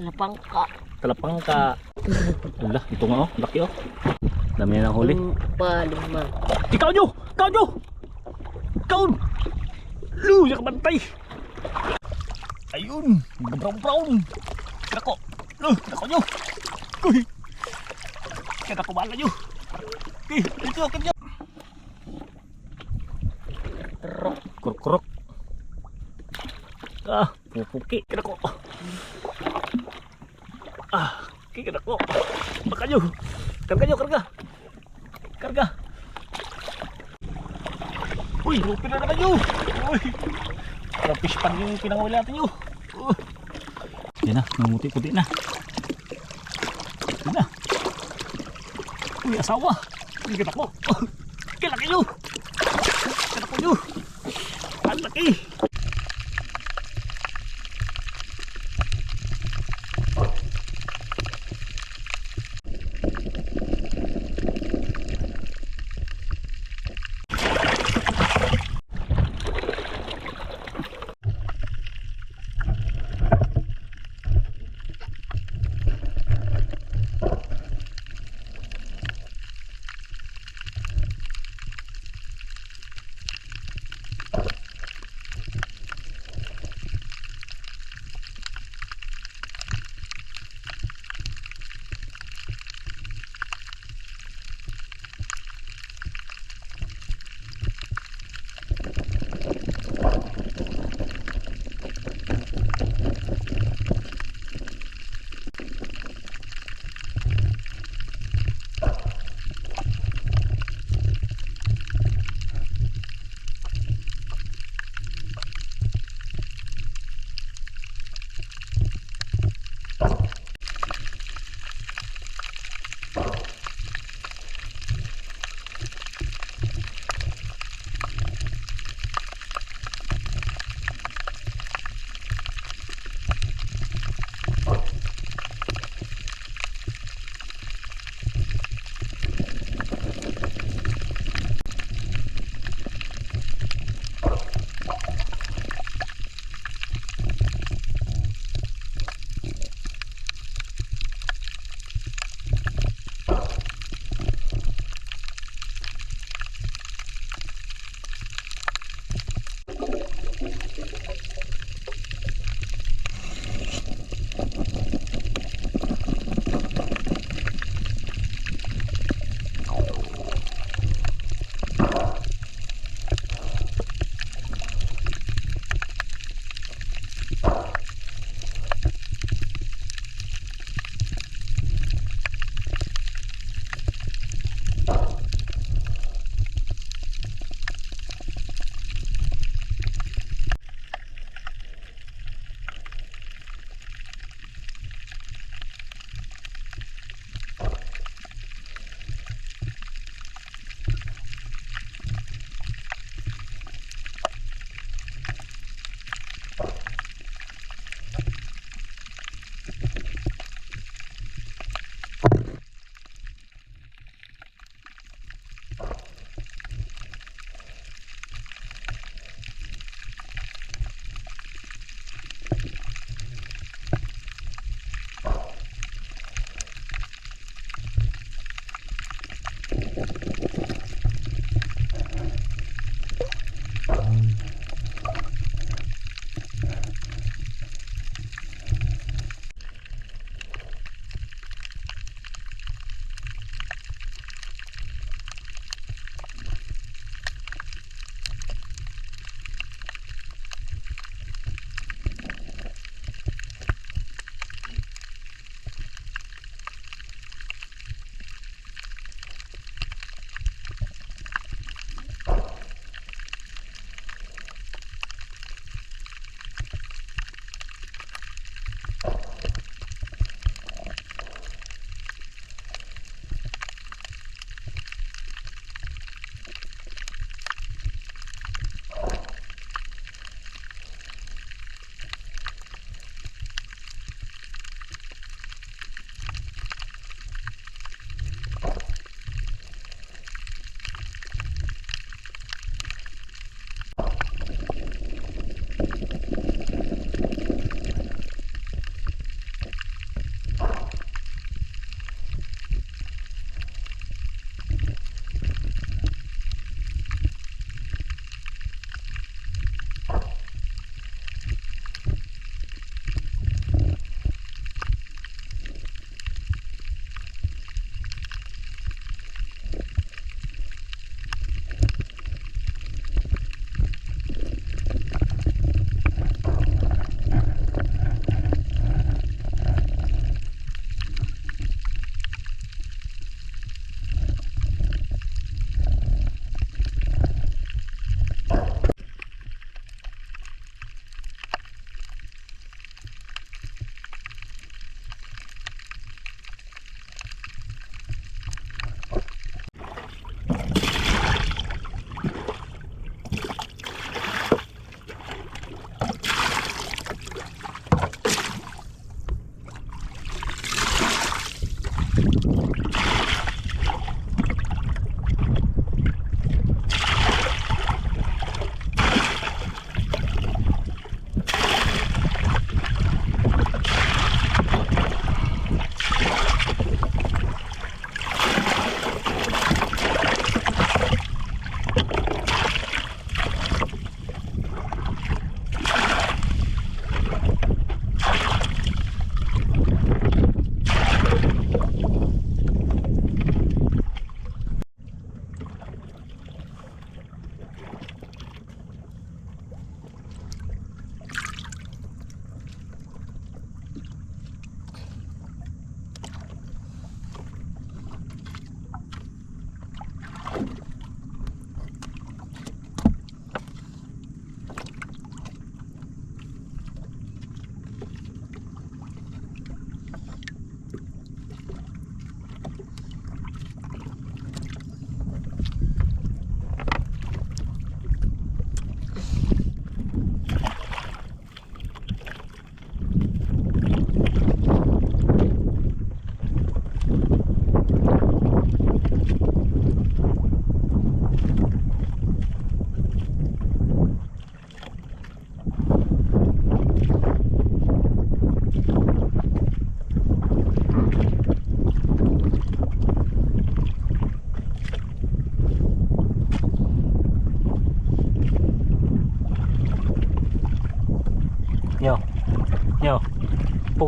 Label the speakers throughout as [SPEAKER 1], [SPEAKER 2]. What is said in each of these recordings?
[SPEAKER 1] Talapangka.
[SPEAKER 2] Talapangka. Ala, ito nga oh, laki oh. Dami na ng huli.
[SPEAKER 1] Pa, lima.
[SPEAKER 2] Ikaw nyo! Ikaw nyo! Ikaw! Lu, yung kabantay! Ayun! Brown brown! Kinako! Lu, kinako nyo! Uy! Kinako bala nyo! Eh, dito, kinako nyo! Krok krok! Ah, pupuki! Ah, kinako! Baka nyo! Karga nyo, karga! Karga! Uy, rupi na naman nyo! Uy! Parang fish pan yung pinangawala natin nyo! Uh. Yan na, namuti-puti na. Yan na. Uy, asawa! Hindi kita ko! Kilaki nyo! Kita ko nyo! Ang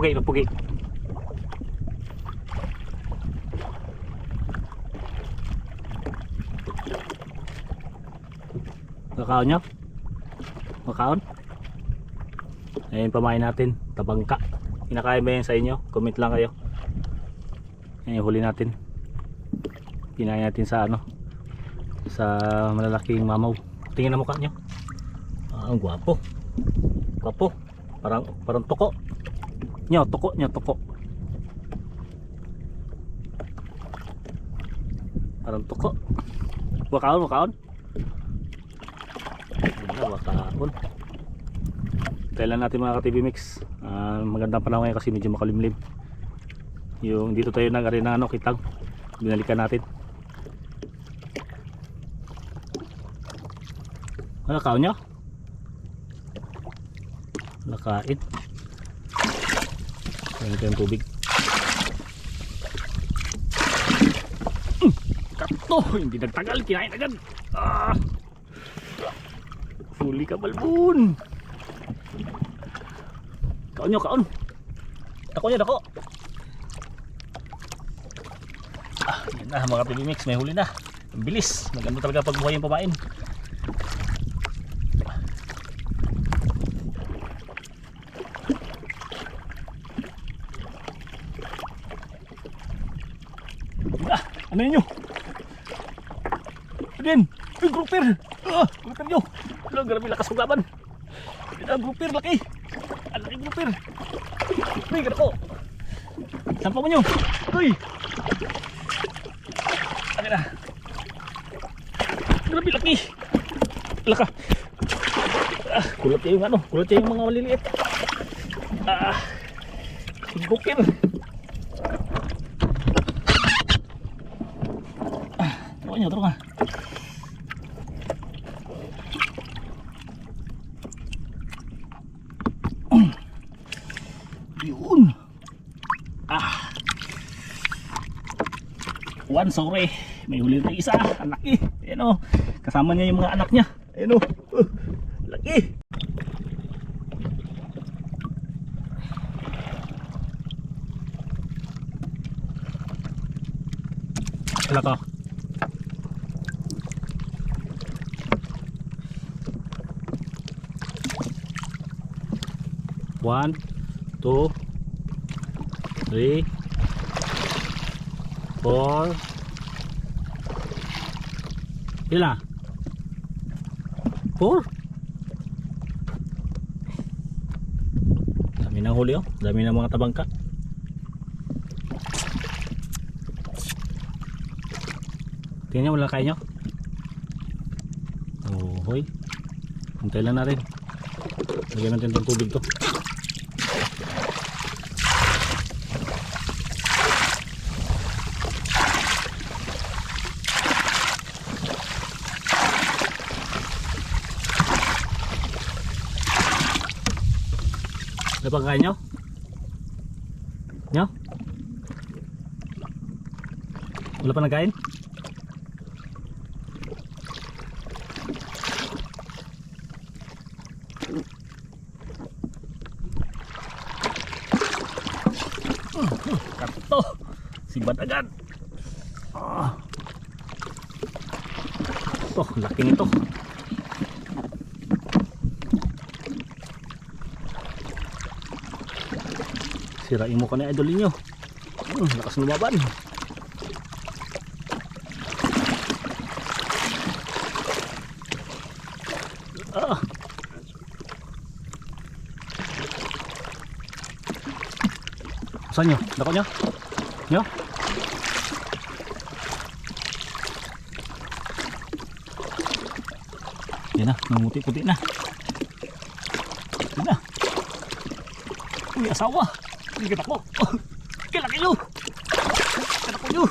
[SPEAKER 2] Pugi, pugi. Kakaon nyo? Makaon? Ayun pamain natin, tabangka. Kinakain ba yan sa inyo? Comment lang kayo. Yung huli natin. Pinain natin sa ano? Sa malalaking mamaw. Tingin na mukha nyo. Ah, ang gwapo. Gwapo. Parang parang toko. Nyo, toko nyo, toko. Parang toko. Wakaon, wakaon. Wakaon. Kailan natin mga ka-TV Mix. Ah, magandang panahon ngayon kasi medyo makulimlim. Yung dito tayo nag na ano, kitang. Binalikan natin. Ano kaon nyo? Nakain. Ayan ito yung tubig. Mm, Kato! Hindi nagtagal. Kinain agad. Ah! Huli ka balbun. Kaon nyo, kaon. Dako nyo, dako. Ah, yan na mga TV Mix. May huli na. Ang bilis. Maganda talaga pag buhay yung pamain. Ah, ano yun nyo? Din! Ay, grouper! Ah, grouper nyo! Alam, grabe lakas ng laban. Ah, grouper, laki! Ang laki grouper! Uy, gana ko! Sampa mo nyo! Uy! Ano na? Grabe, laki! Laka! Ah, kulat yung ano, kulat yung mga maliliit. Ah, grouper! Turo nyo, turo nga. Yun. Ah. One, sorry. May huli na isa. Ang laki. Ayan o. Kasama niya yung mga anak niya. Ayan o. Uh, laki. Wala ka. One, two, three, four. Ilan? Four? Dami ng huli oh. Dami ng mga tabangka. Tingnan nyo, wala kain nyo. Oh, hoy. Hintay lang natin. Lagyan natin itong tubig to. Ano pang kain nyo? Nyo? Wala pa nagkain? Kato! Si Badagan! Ah. Oh, laki nito. Sirain mo ka na idol ninyo. Hmm, lakas lumaban. Ah. Saan nyo? Dako nyo? Nyo? Yan na, namuti-puti na. Yan na. Uy, asawa. Hindi kita ko. Kalaki nyo. Kalaki nyo.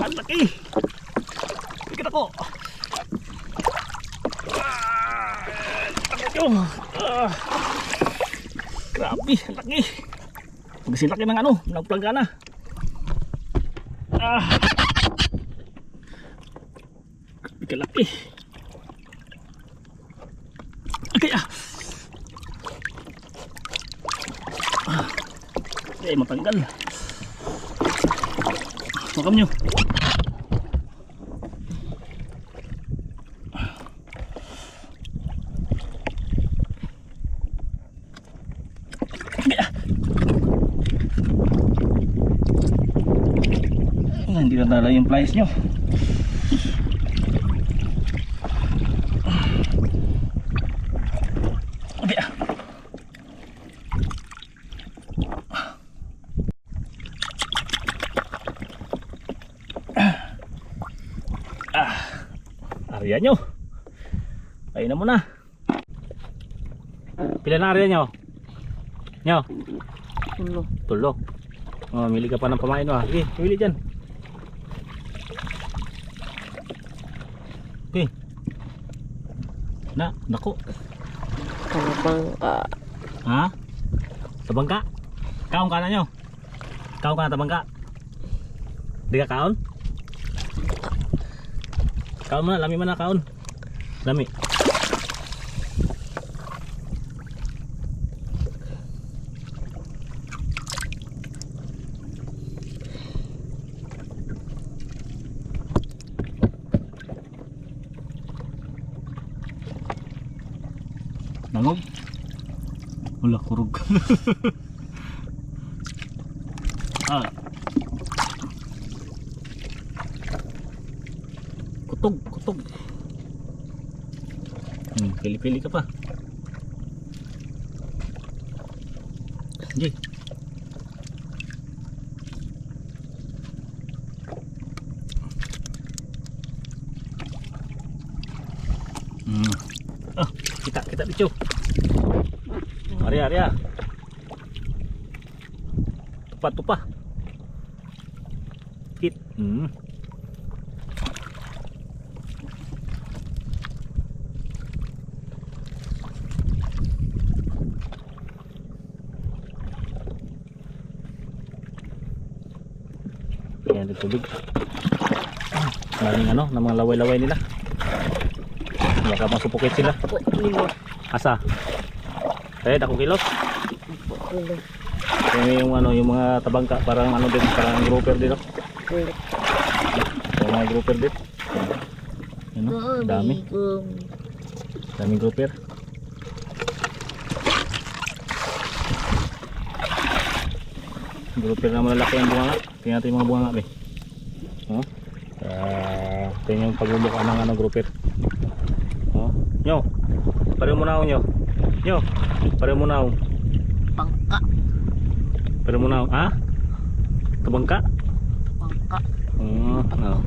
[SPEAKER 2] Ang laki. Hindi kita ko. Ah, Kalaki nyo. Ah. Grabe, ang laki. Magasin laki ng ano, ng planggana. Ah. Grabe kalaki. Okay ah. Eh, matanggal. Makam nyo. Hindi na tala yung plies nyo. Okay ah. Ah. Area nyo. Ayun na muna. Pila na area nyo? Nyo?
[SPEAKER 1] Ulo.
[SPEAKER 2] Tulo. Oh, mili ka pa ng pamain mo. ah. Sige, pili dyan. Okay. Na, nako.
[SPEAKER 1] Kalabang ka.
[SPEAKER 2] Ha? Tabang ka? Kaon ka na nyo? Kaon ka na tabang ka? Di ka kaon? Kaon mo na, lami mo na kaon. Lami. Nangog? Wala, kurog. Hmm, pili-pili ka pa. Jay. Hmm. Ah, kita kita bicu. Arya, Arya. Tupa, tupa. Hit. Hmm. Tubig. Maraming ano, ng mga laway-laway nila. Baka masupukit sila. Asa? Eh, dako kilos.
[SPEAKER 1] Ulo.
[SPEAKER 2] Yung, ano, yung mga tabangka parang ano din, parang grouper din. oh. Mga grouper din. Ano? Dami.
[SPEAKER 1] Gum.
[SPEAKER 2] Daming grouper. Grouper na malalaki ang bunga. Tingnan natin yung mga bunga. Eh. Oh. Uh, tingnan yung pagbubuka ng ano, grouper. Oh. Nyo. Pareho mo na ako nyo. Nyo. Pareho mo na ako.
[SPEAKER 1] Pangka.
[SPEAKER 2] Pareho mo na ako. Ha? Tabangka?
[SPEAKER 1] Pangka.
[SPEAKER 2] Oh, oh.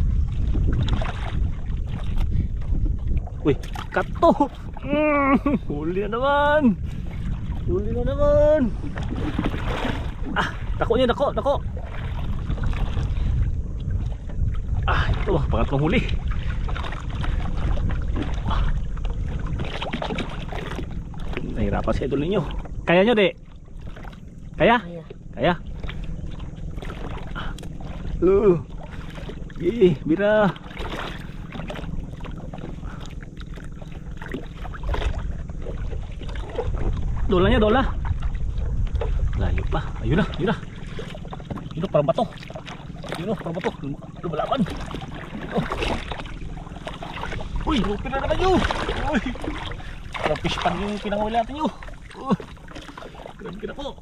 [SPEAKER 2] Uy, kato! Mm, huli na naman! Huli na naman! Ah, dako niya, dako, dako! Ah, ito, pangatlong huli. Ah. Nahirapan si idol ninyo. Kaya nyo, de? Kaya?
[SPEAKER 1] Kaya.
[SPEAKER 2] Uh. Yee, bira. Dola niya, dola. Layo pa. Ayun na, ayun na. Ayun na, parang bato. Ayun na, parang bato. Lum- Lumalaban. Oh. Uy, rupin na naman yun. Uy. Parang fish pan yung pinangawal natin yun. Uh. Grabe ka na po.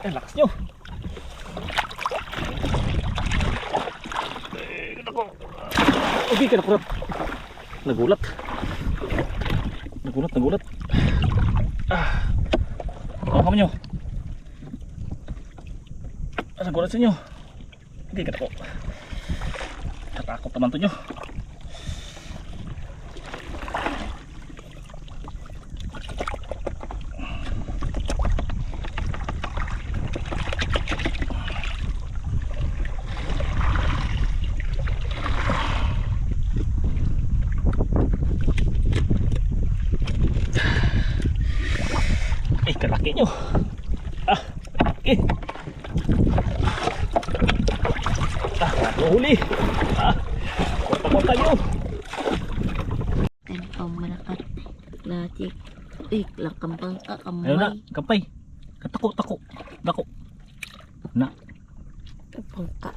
[SPEAKER 2] Eh, lakas nyo. Eh, nako. Okay, ka nakulat. Nagulat. Nagulat, nagulat. Ah. Ano kami nyo? Ah, nagulat sa inyo. Hindi ka nako. Natakot naman to nyo. Ay, kalaki nyo. Ah, kalaki. Ah, huli. Ah, kwanta-kwanta nyo.
[SPEAKER 1] Pangka.
[SPEAKER 2] Ayun na,
[SPEAKER 1] Kamay.
[SPEAKER 2] kampay. Tako. Dako. Na,
[SPEAKER 1] Pangka.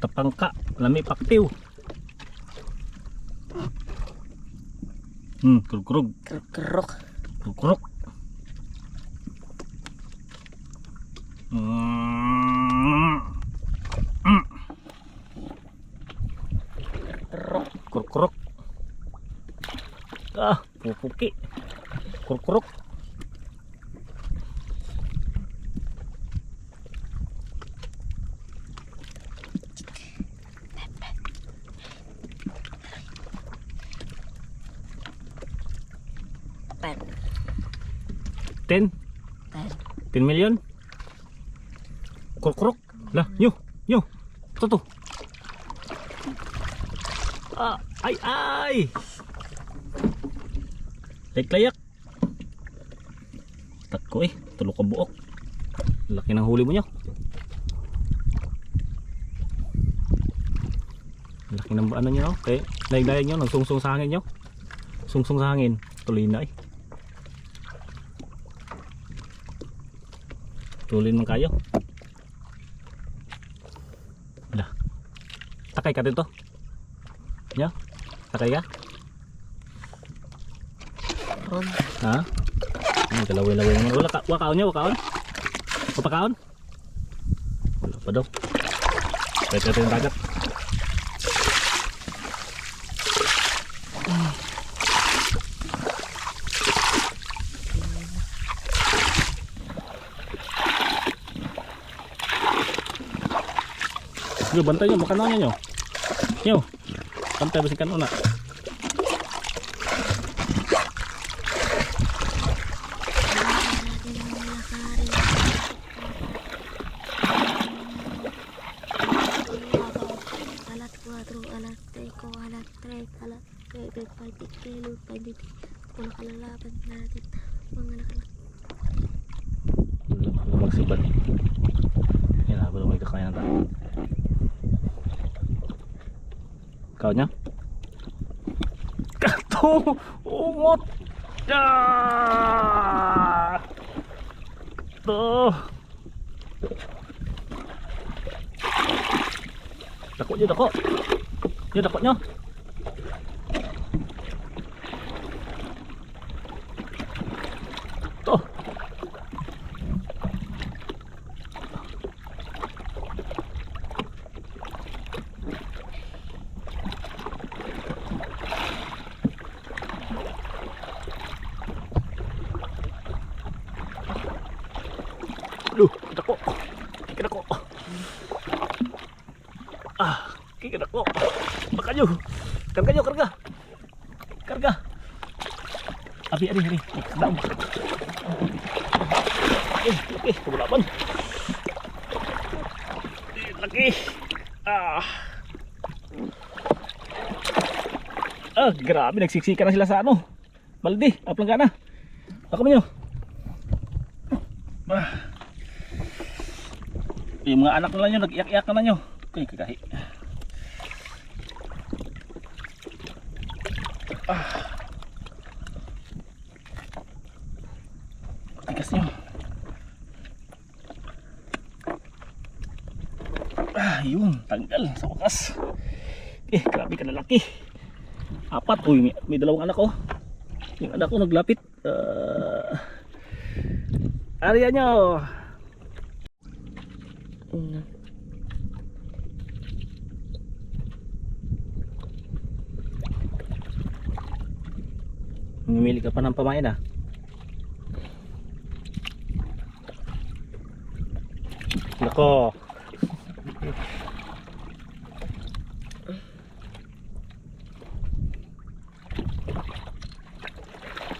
[SPEAKER 2] tapangka. Lami paktiw. Hmm, kurug-kurug.
[SPEAKER 1] Kerok.
[SPEAKER 2] Kurug-kurug. Mm. Mm.
[SPEAKER 1] Kerok.
[SPEAKER 2] Kuruk-kuruk. Ah, pupuki. Kuruk-kuruk. 10 million? Kuruk-kuruk. Lah, nyo, nyo. Ito to. Ah, ay, ay. Layak-layak. Tako eh, tulo ka buok. Laki ng huli mo nyo. Laki ng ano nyo, okay. Layak-layak nyo, nagsungsong sa hangin nyo. Sungsong sa hangin, tuloy na eh. Tuloy man kayo. Lah. Takay ka dito. Ya? Takay ka?
[SPEAKER 1] Ron.
[SPEAKER 2] Ha? Ang galawin-lawin naman. Wala ka, wakaon niya, wakaon. Papakaon? Wala pa daw. Pwede yung dagat. Yo, bantay nyo, makanaw niya nyo. Yo, bantay basi kanuna.
[SPEAKER 3] alat 4, alat 5, alat 3, alat 7, pati kilo, pati mga kalalaban natin, mga nakala.
[SPEAKER 2] Wala magsibat. Yan wala may kakain na tayo. Kau niya? Kato! Umot! Ah! Kato! Dako niyo, dako! Niyo, dako niyo! To! Duh, dako. Kika dako. Ah, kika dako. Baka nyo. Karga nyo, karga. Karga. Abi, ari, ari. Daom. Eh, laki. Kumulaban. Laki. Ah. Ah, grabe. Nagsiksika na sila sa ano. Baldi, aplanggana. Ako mo nyo. Ah. Yung mga anak nila nyo, nag-iyak-iyak na nyo. Kaya kagahi. Ah. Tigas nyo. Ah, yun. Tanggal sa wakas. Eh, grabe ka na. Apat. Uy, may, may dalawang anak ko. Yung anak ko naglapit. Ah. Ariya nyo.
[SPEAKER 1] Una.
[SPEAKER 2] Mamimili ka pa ng pamain ah. Nako.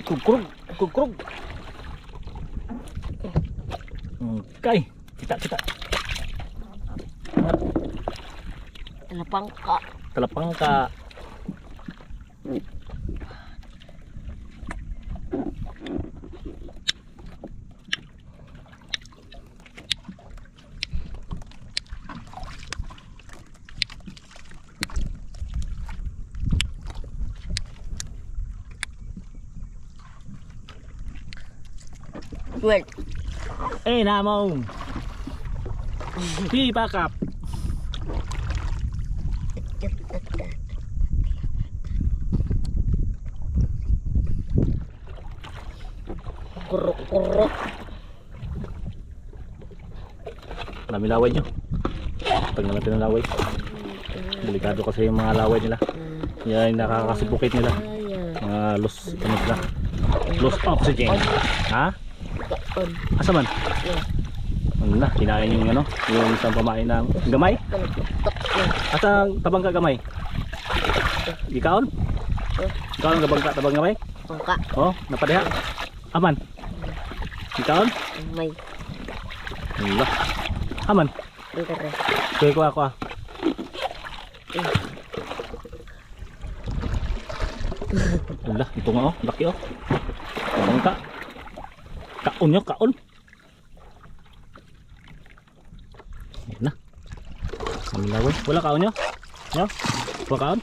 [SPEAKER 2] Kukrug, kukrug. Okay, kita kita.
[SPEAKER 1] Talapangka.
[SPEAKER 2] Talapang
[SPEAKER 1] Well,
[SPEAKER 2] Eh, namong. Di pakap.
[SPEAKER 1] Kurok, kurok.
[SPEAKER 2] Dami laway nyo. Pag naman tinalaway. Delikado kasi yung mga laway nila. Yan yung nakakasupukit nila.
[SPEAKER 1] Ayan.
[SPEAKER 2] Mga loss, ano sila? Loss oxygen. Ha?
[SPEAKER 1] On.
[SPEAKER 2] Asa man?
[SPEAKER 1] Yan.
[SPEAKER 2] Ano na, kinain yung ano, yung isang pamain ng gamay. Asa tabang ka gamay? Ikaon? Ikaon ang gabang ka tabang gamay?
[SPEAKER 1] Pangka.
[SPEAKER 2] Oh, napadeha. Aman. Ikaon?
[SPEAKER 1] May.
[SPEAKER 2] Wala. Aman.
[SPEAKER 1] Dere.
[SPEAKER 2] Kuya ko ako. ah. Wala, ito nga oh, laki oh. Tabang ka. Kaon nyo, kaon. Yan na. Ang laway. Wala kaon nyo? Nyo? Wala kaon?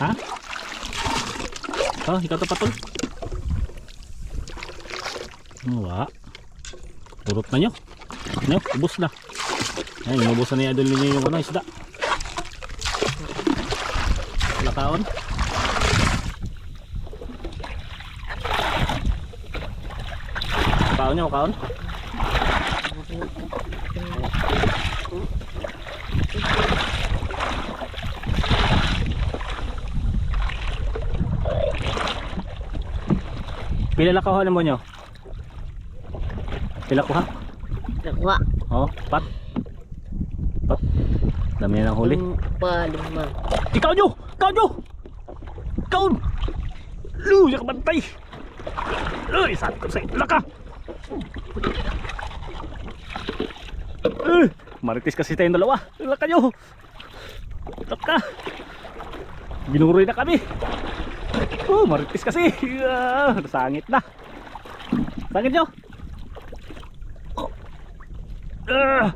[SPEAKER 2] Ha? Oh, ikaw to patol. Wala. Turot na nyo. Nyo, ubos na. Ay, inubusan ni Idol ninyo yung ano, isda. Wala kaon. Kaon nyo, kaon. Pila na kahonan mo nyo? Pila ko ha?
[SPEAKER 1] Nakuha.
[SPEAKER 2] Oh, pat. Pat. Dami na ng huli.
[SPEAKER 1] Palima.
[SPEAKER 2] Ikaw nyo! Ikaw nyo! Ikaw! Luya ka bantay! Luy, sabi ko sa'yo, laka! Eh, marites kasi tayong dalawa. Laka nyo! Laka! Binuroy na kami! Oh, marites kasi! Ah, nasangit na! Sangit nyo! Oh. Ah!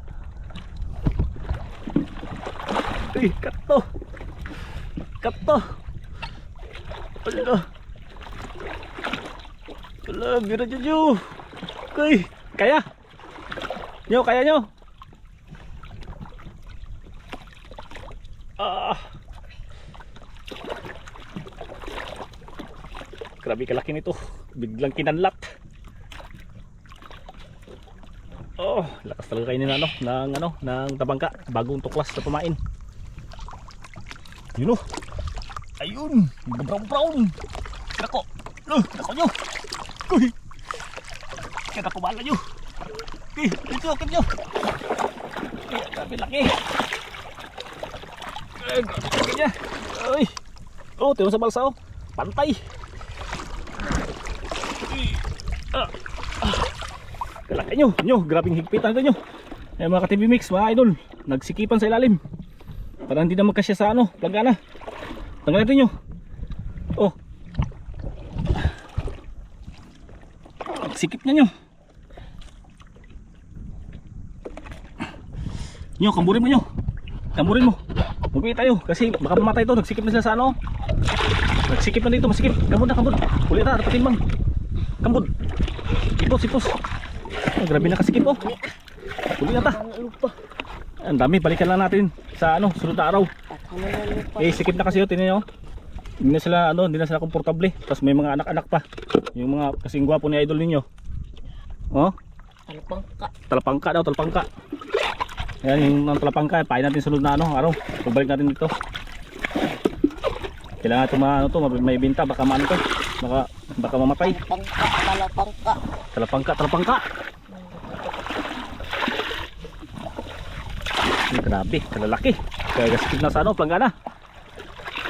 [SPEAKER 2] Ay, kato! Kato! Wala! Wala, bira dyan nyo! Kay, kaya! Nyo, kaya nyo! Ah! Grabe kalaki nito. Biglang kinanlat. Oh, lakas talaga kainin na ano, ng ano, ng tabangka, bagong tuklas na pamain. Yun oh. Ayun, brown brown. Nako. No, nako nyo. Kuy. Kaya ko bala nyo. Kuy, dito akit nyo. Kuy, grabe laki. Ay, grabe laki niya. Ay. Oh, tiyo sa balsa oh. Pantay. Ah. Ah. Kalaki nyo, nyo, grabing higpitan nyo. Eh mga ka-TV Mix, mga idol, nagsikipan sa ilalim. Para hindi na magkasya sa ano, plagana. Tanggal natin nyo. Oh. Sikip na nyo. Nyo, kamburin mo nyo. Kamburin mo. Magpili tayo kasi baka mamatay to. Nagsikip na sila sa ano. Nagsikip na dito, masikip. Kambod na, kambod. Huli na, dapat timbang. Kambod. Ipos, ipos. Oh, grabe na kasikip oh. Huli na ta.
[SPEAKER 1] Ang
[SPEAKER 2] dami, balikan lang natin sa ano, sunod na araw. Eh, sikip na kasi yun, tinan nyo. Hindi na sila, ano, hindi na sila komportable. Tapos may mga anak-anak pa. Yung mga kasing gwapo ni idol ninyo. Oh,
[SPEAKER 1] Talpangka.
[SPEAKER 2] talapangka daw, talapangka. Ayan, yung mga talapangka, pain natin sunod na ano, araw. Pagbalik natin dito. Kailangan ito ma, ano to, may binta, baka maano to. Baka, baka mamatay.
[SPEAKER 1] Pangka. Talapangka.
[SPEAKER 2] Talapangka, talapangka. Ay, grabe, kalalaki. Kaya gasikip na sa ano, planggana.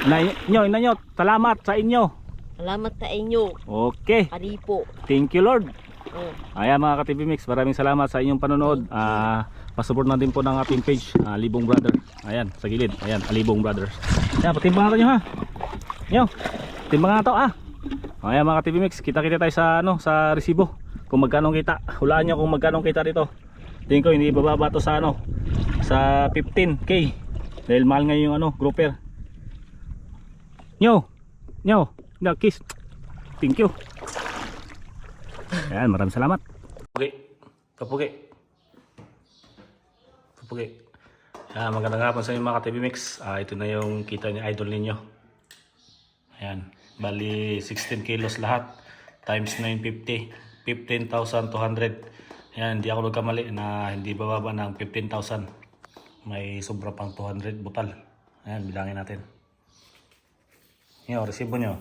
[SPEAKER 2] Inay nyo, inay nyo, salamat sa inyo.
[SPEAKER 1] Salamat sa inyo.
[SPEAKER 2] Okay,
[SPEAKER 1] Karipo.
[SPEAKER 2] thank you Lord.
[SPEAKER 1] Oh.
[SPEAKER 2] Ayan mga ka-TV Mix, maraming salamat sa inyong panonood. Ah, pasupport na din po ng ating page, ah, Libong Brother. Ayan, sa gilid. Ayan, Alibong Brothers. Ayan, patimbangan nyo ha. Nyo, timbangan na to ah. Ayan mga ka-TV Mix, kita-kita tayo sa ano, sa resibo. Kung magkano kita. Hulaan nyo kung magkano kita dito. Tingin ko hindi bababa to sa ano, sa 15k. Dahil mahal ngayon yung ano, grouper. Nyo, nyo, no, kiss. Thank you. Ayan, maraming salamat. Papugi. Papugi. Papugi. Yan, magandang hapon sa inyo mga ka-TV Mix. Ah, ito na yung kita ni idol ninyo. Ayan. Bali, 16 kilos lahat. Times 950. 15,200. Ayan, hindi ako nagkamali na hindi bababa ng 15,000. May sobra pang 200 butal. Ayan, bilangin natin. Yan, resibo nyo.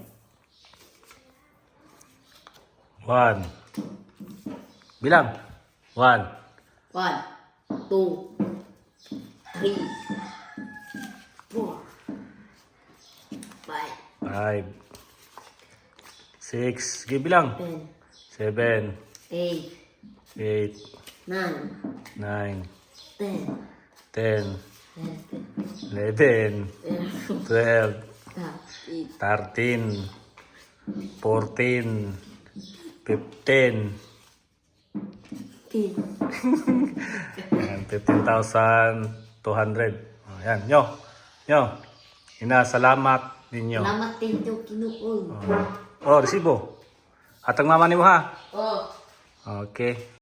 [SPEAKER 2] One. Bilang. One.
[SPEAKER 1] One, two, three, four, five,
[SPEAKER 2] Five. Six. Sige, bilang.
[SPEAKER 1] ten,
[SPEAKER 2] Seven.
[SPEAKER 1] eight,
[SPEAKER 2] Eight.
[SPEAKER 1] nine,
[SPEAKER 2] Nine.
[SPEAKER 1] ten,
[SPEAKER 2] Ten.
[SPEAKER 1] eleven,
[SPEAKER 2] Eleven. Twelve.
[SPEAKER 1] thirteen,
[SPEAKER 2] Thirteen. Fourteen. Fifteen.
[SPEAKER 1] fifteen.
[SPEAKER 2] Ayan, 15,200. Oh, Ayan, nyo. Nyo. Inasalamat ninyo.
[SPEAKER 1] Salamat tinyo kinuon.
[SPEAKER 2] Oh, resibo. Atang mama ni mo ha.
[SPEAKER 1] Oh.
[SPEAKER 2] Okay.